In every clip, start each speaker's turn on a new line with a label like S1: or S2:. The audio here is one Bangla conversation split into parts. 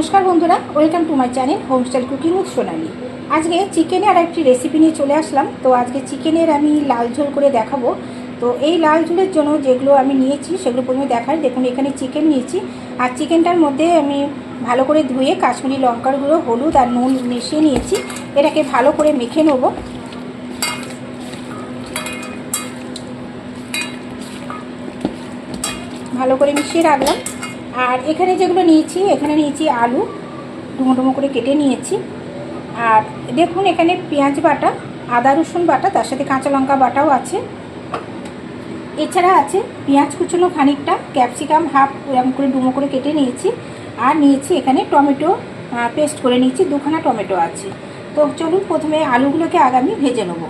S1: নমস্কার বন্ধুরা, welcome to my channel homestyle cooking with Sonali আজকে চিকেনের আর একটি রেসিপি নিয়ে চলে আসলাম। তো আজকে চিকেনের আমি লাল ঝোল করে দেখাবো। তো এই লাল ঝোলের জন্য যেগুলো আমি নিয়েছি, সেগুলো প্রথমে দেখাই। দেখুন, এখানে চিকেন নিয়েছি। আর চিকেনটার মধ্যে আমি ভালো করে ধুয়ে কাশ্মীরি লঙ্কার গুঁড়ো, হলুদ আর নুন মিশিয়ে নিয়েছি। এটাকে ভালো করে মেখে নেব। ভালো করে মিশিয়ে রাখলাম। আর এখানে যেগুলো নিয়েছি, এখানে নিয়েছি আলু ডুমো ডুমো করে কেটে নিয়েছি। আর দেখুন, এখানে পেঁয়াজ বাটা, আদা রসুন বাটা, তার সাথে কাঁচা লঙ্কা বাটাও আছে। এছাড়া আছে পেঁয়াজ কুচনো খানিকটা, ক্যাপসিকাম হাফ এরকম করে ডুমো করে কেটে নিয়েছি। আর নিয়েছি এখানে টমেটো পেস্ট করে নিয়েছি, দুখানা টমেটো আছে। তো চলুন, প্রথমে আলুগুলোকে আগামী ভেজে নেব।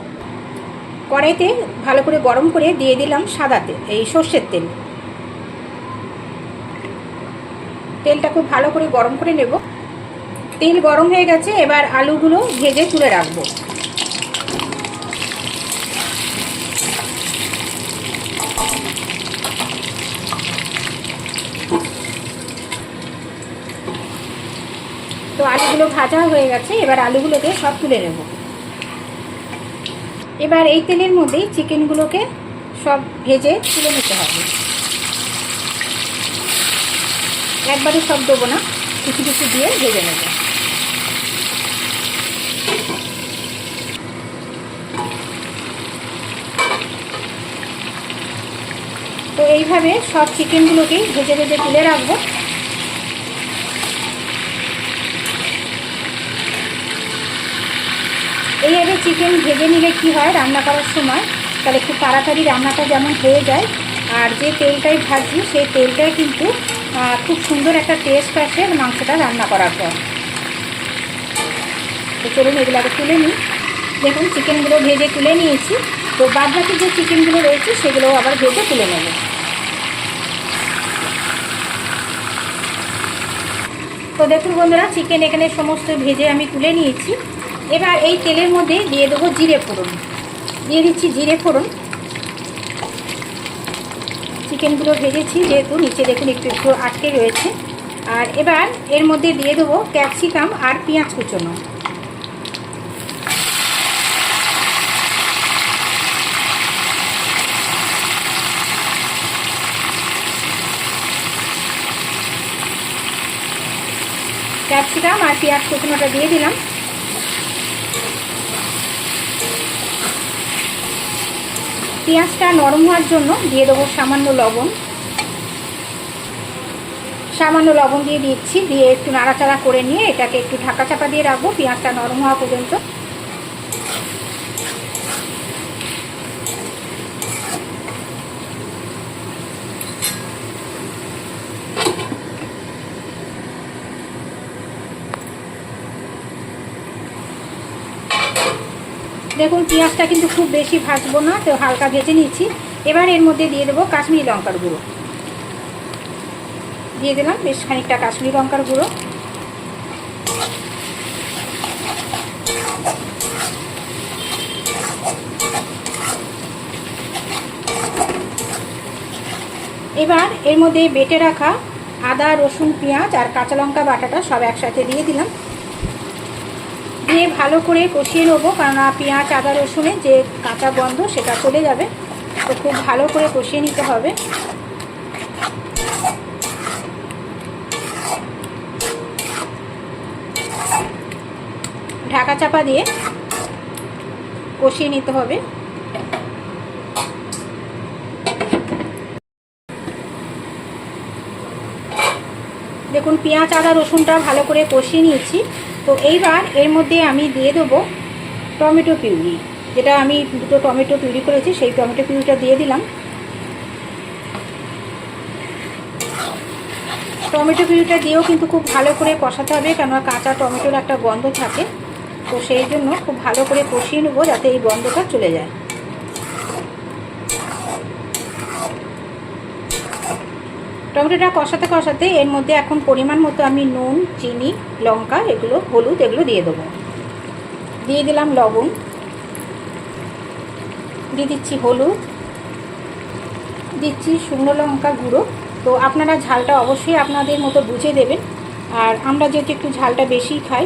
S1: কড়াইতে ভালো করে গরম করে দিয়ে দিলাম সাদা তেল, এই সর্ষের তেল। তেলটা খুব ভালো করে গরম করে নেব। তেল গরম হয়ে গেছে, এবার আলুগুলো ভেজে তুলে রাখব। তো আলুগুলো ভাজা হয়ে গেছে, এবার আলুগুলোকে সব তুলে নেব। এবার এই তেলের মধ্যেই চিকেনগুলোকে সব ভেজে তুলে নিতে হবে। একবারে সব দেবো না, কিছু কিছু দিয়ে ভেজে নেব। তো এইভাবে সব চিকেনগুলোকেই ভেজে ভেজে তুলে রাখব। এইভাবে চিকেন ভেজে নিলে কি হয় রান্না করার সময়? তাহলে খুব তাড়াতাড়ি রান্নাটা যেমন হয়ে যায়, আর যে তেলটাই ভাজি সেই তেলটাই কিন্তু খুব সুন্দর একটা টেস্ট আসে মাংসটা রান্না করার পর। তো চলুন এগুলো আগে তুলে নিই। দেখুন চিকেনগুলো ভেজে তুলে নিয়েছি। তো বাদ বাকি যে চিকেনগুলো রয়েছে সেগুলো আবার ভেজে তুলে নেব। তো দেখুন বন্ধুরা চিকেন এখানে সমস্ত ভেজে আমি তুলে নিয়েছি। এবার এই তেলের মধ্যে দিয়ে দেবো জিরে ফোড়ন। দিয়ে দিচ্ছি জিরে ফোড়ন। চিকেনগুলো ভেজেছি, যেহেতু নিচে দেখুন একটু একটু আটকে রয়েছে। আর এবার এর মধ্যে দিয়ে দেবো ক্যাপসিকাম আর পেঁয়াজ কুচোনো। ক্যাপসিকাম আর পেঁয়াজ কুচনোটা দিয়ে দিলাম। পেঁয়াজটা নরম হওয়ার জন্য দিয়ে দেবো সামান্য লবণ। সামান্য লবণ দিয়ে দিচ্ছি, দিয়ে একটু নাড়াচাড়া করে নিয়ে এটাকে একটু ঢাকা চাপা দিয়ে রাখব। পেঁয়াজটা নরম হওয়া পর্যন্ত দেখুন, পেঁয়াজটা কিন্তু খুব বেশি ভাজবো না, তো হালকা ভেজে নিয়েছি। এবার এর মধ্যে দিয়ে দেবো কাশ্মীরি লঙ্কার গুঁড়ো। দিয়ে দিলাম বেশ খানিকটা কাশ্মীরি লঙ্কার গুঁড়ো। এবার এর মধ্যে বেটে রাখা আদা, রসুন, পেঁয়াজ আর কাঁচা লঙ্কা বাটাটা সব একসাথে দিয়ে দিলাম। দিয়ে ভালো করে কষিয়ে নেব, কেননা পেঁয়াজ, আদা, রসুনের যে কাঁচা গন্ধ সেটা চলে যাবে। তো খুব ভালো করে কষিয়ে নিতে হবে। ঢাকা চাপা দিয়ে কষিয়ে নিতে হবে। দেখুন, পেঁয়াজ, আদা, রসুনটা ভালো করে কষিয়ে নিয়েছি। তো এইবার এর মধ্যে আমি দিয়ে দেবো টমেটো পিউরি। যেটা আমি দুটো টমেটো পিউরি করেছি, সেই টমেটো পিউরিটা দিয়ে দিলাম। টমেটো পিউরিটা দিয়েও কিন্তু খুব ভালো করে কষাতে হবে কেন কাঁচা টমেটোর একটা গন্ধ থাকে। তো সেই জন্য খুব ভালো করে কষিয়ে নেব যাতে এই গন্ধটা চলে যায়। টমেটোটা কষাতে কষাতে এর মধ্যে এখন পরিমাণ মতো আমি নুন, চিনি, লঙ্কা, এগুলো হলুদ, এগুলো দিয়ে দেবো। দিয়ে দিলাম লবণ। দিয়ে দিচ্ছি হলুদ। দিচ্ছি শুকনো লঙ্কা গুঁড়ো। তো আপনারা ঝালটা অবশ্যই আপনাদের মতো বুঝে দেবেন। আর আমরা যেহেতু একটু ঝালটা বেশি খাই,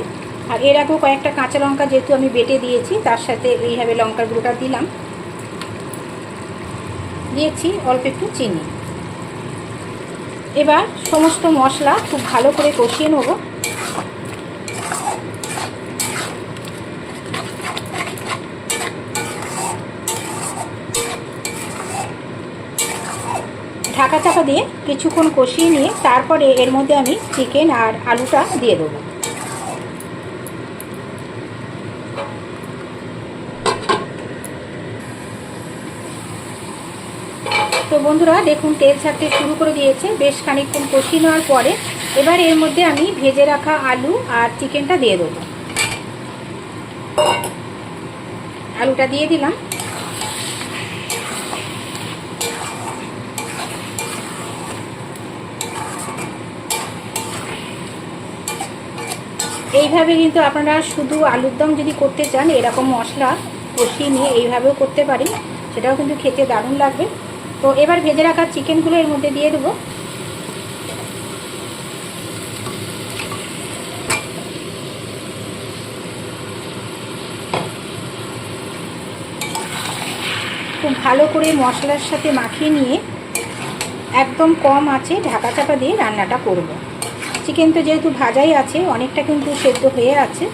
S1: আর এর আগেও কয়েকটা কাঁচা লঙ্কা যেহেতু আমি বেটে দিয়েছি, তার সাথে এইভাবে লঙ্কার গুঁড়োটা দিলাম। দিয়েছি অল্প একটু চিনি। এবার সমস্ত মশলা খুব ভালো করে কষিয়ে নেব। ঢাকা চাপা দিয়ে কিছুক্ষণ কষিয়ে নিয়ে তারপরে এর মধ্যে আমি চিকেন আর আলুটা দিয়ে দেবো। তো বন্ধুরা, দেখুন, তেল ছাড়তে শুরু করে দিয়েছে। বেশ খানিকক্ষণ কষিয়ে নেওয়ার পরে এবার এর মধ্যে আমি ভেজে রাখা আলু আর চিকেনটা দিয়ে দেবো। আলুটা দিয়ে দিলাম। এইভাবে কিন্তু আপনারা শুধু আলুর দম যদি করতে চান, এরকম মশলা কষিয়ে নিয়ে এইভাবেও করতে পারেন। সেটাও কিন্তু খেতে দারুণ লাগবে। তো এবার ভেজে রাখা চিকেনগুলো এর মধ্যে দিয়ে দেবো খুব ভালো করে মশলার সাথে মাখিয়ে নিয়ে একদম কম আছে ঢাকা চাপা দিয়ে রান্নাটা করব। চিকেন তো যেহেতু ভাজাই আছে, অনেকটা কিন্তু সেদ্ধ হয়ে আছে,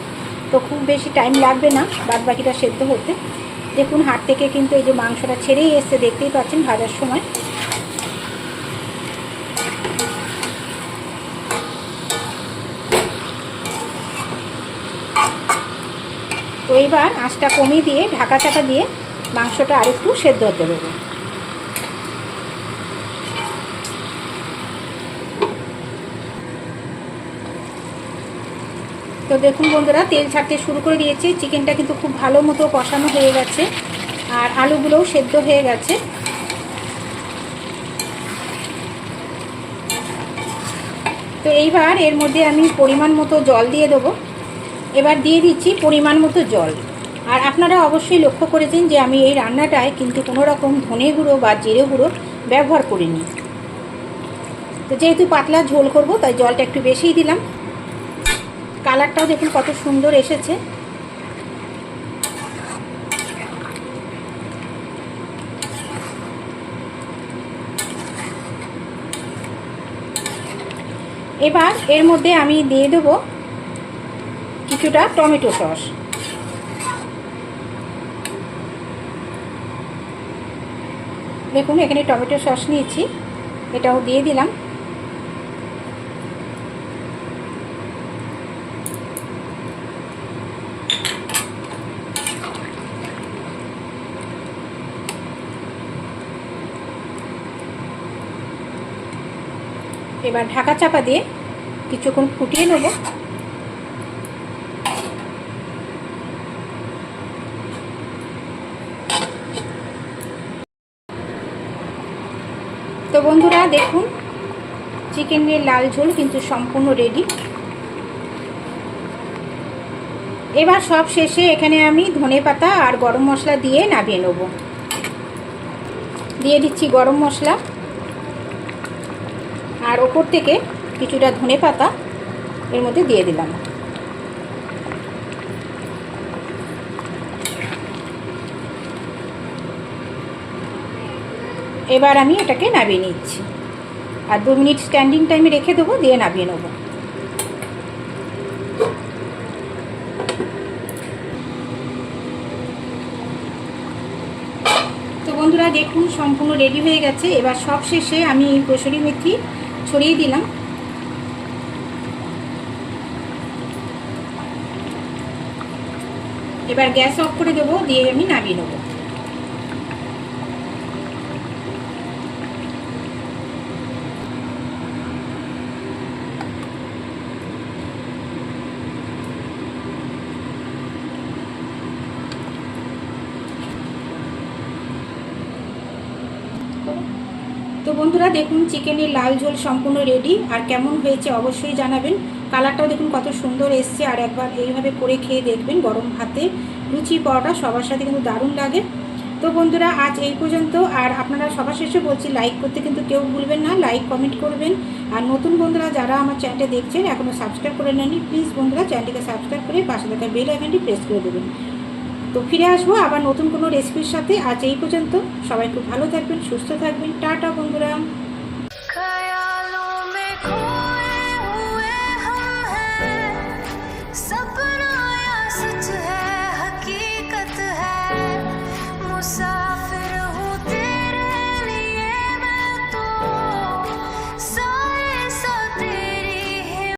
S1: তো খুব বেশি টাইম লাগবে না বাদ বাকিটা সেদ্ধ হতে দেখুন, হাট থেকে কিন্তু এই যে মাংসটা ছেড়েই এসছে, দেখতেই পাচ্ছেন ভাজার সময়। তো এবার আঁচটা কমিয়ে দিয়ে, ঢাকা চাকা দিয়ে মাংসটা আরেকটু সেদ্ধ হতে দেবো। তো দেখুন বন্ধুরা, তেল ছাড়তে শুরু করে দিয়েছি। চিকেনটা কিন্তু খুব ভালো মতো কষানো হয়ে গেছে। আর আলুগুলোও সেদ্ধ হয়ে গেছে। তো এইবার এর মধ্যে আমি পরিমাণ মতো জল দিয়ে দেবো। এবার দিয়ে দিচ্ছি পরিমাণ মতো জল। আর আপনারা অবশ্যই লক্ষ্য করেছেন যে আমি এই রান্নাটায় কিন্তু কোনো রকম ধনে গুঁড়ো বা জিরে গুঁড়ো ব্যবহার করিনি। তো যেহেতু পাতলা ঝোল করব, তাই জলটা একটু বেশিই দিলাম। কালারটাও দেখুন কত সুন্দর এসেছে। এবার এর মধ্যে আমি দিয়ে দেব কিছুটা টমেটো সস। দেখুন, এখানে টমেটো সস নিয়েছি, এটাও দিয়ে দিলাম। এবার ঢাকা চাপা দিয়ে কিছুক্ষণ ফুটিয়ে নেব। তো বন্ধুরা, দেখুন চিকেন চিকেনের লাল ঝোল কিন্তু সম্পূর্ণ রেডি এবার সব শেষে এখানে আমি ধনে পাতা আর গরম মশলা দিয়ে নামিয়ে নেব। দিয়ে দিচ্ছি গরম মশলা। আর ওপর থেকে কিছুটা ধনে পাতা এর মধ্যে দিয়ে দিলাম। এবার আমি এটাকে নামিয়ে নিচ্ছি। আর দু মিনিট স্ট্যান্ডিং টাইমে রেখে দেবো, দিয়ে নামিয়ে নেব। তো বন্ধুরা, দেখুন, সম্পূর্ণ রেডি হয়ে গেছে। এবার সব শেষে আমি কসুরি মেথি ছড়িয়ে দিলাম। এবার গ্যাস অফ করে দেবো দিয়ে আমি নামিয়ে নেব তো বন্ধুরা, দেখুন, চিকেনের লাল ঝোল সম্পূর্ণ রেডি আর কেমন হয়েছে অবশ্যই জানাবেন। কালারটাও দেখুন, কত সুন্দর এসছে, আর একবার এইভাবে করে খেয়ে দেখবেন গরম ভাতে। লুচি, পরোটা সবার সাথে কিন্তু দারুণ লাগে। তো বন্ধুরা, আজ এই পর্যন্ত, আর আপনারা সবার শেষে বলছি লাইক করতে কিন্তু কেউ ভুলবেন না লাইক কমেন্ট করবেন। আর নতুন বন্ধুরা যারা আমার চ্যানেলটা দেখছেন এখনও সাবস্ক্রাইব করে নেননি প্লিজ বন্ধুরা চ্যানেলটিকে সাবস্ক্রাইব করে পাশে থাকা বেল আইকনটি প্রেস করে দেবেন। তো ফিরে আসব আবার নতুন কোনো রেসিপির সাথে। আজ এই পর্যন্ত। সবাই খুব ভালো থাকবেন, সুস্থ থাকবেন। টাটা বন্ধুরা।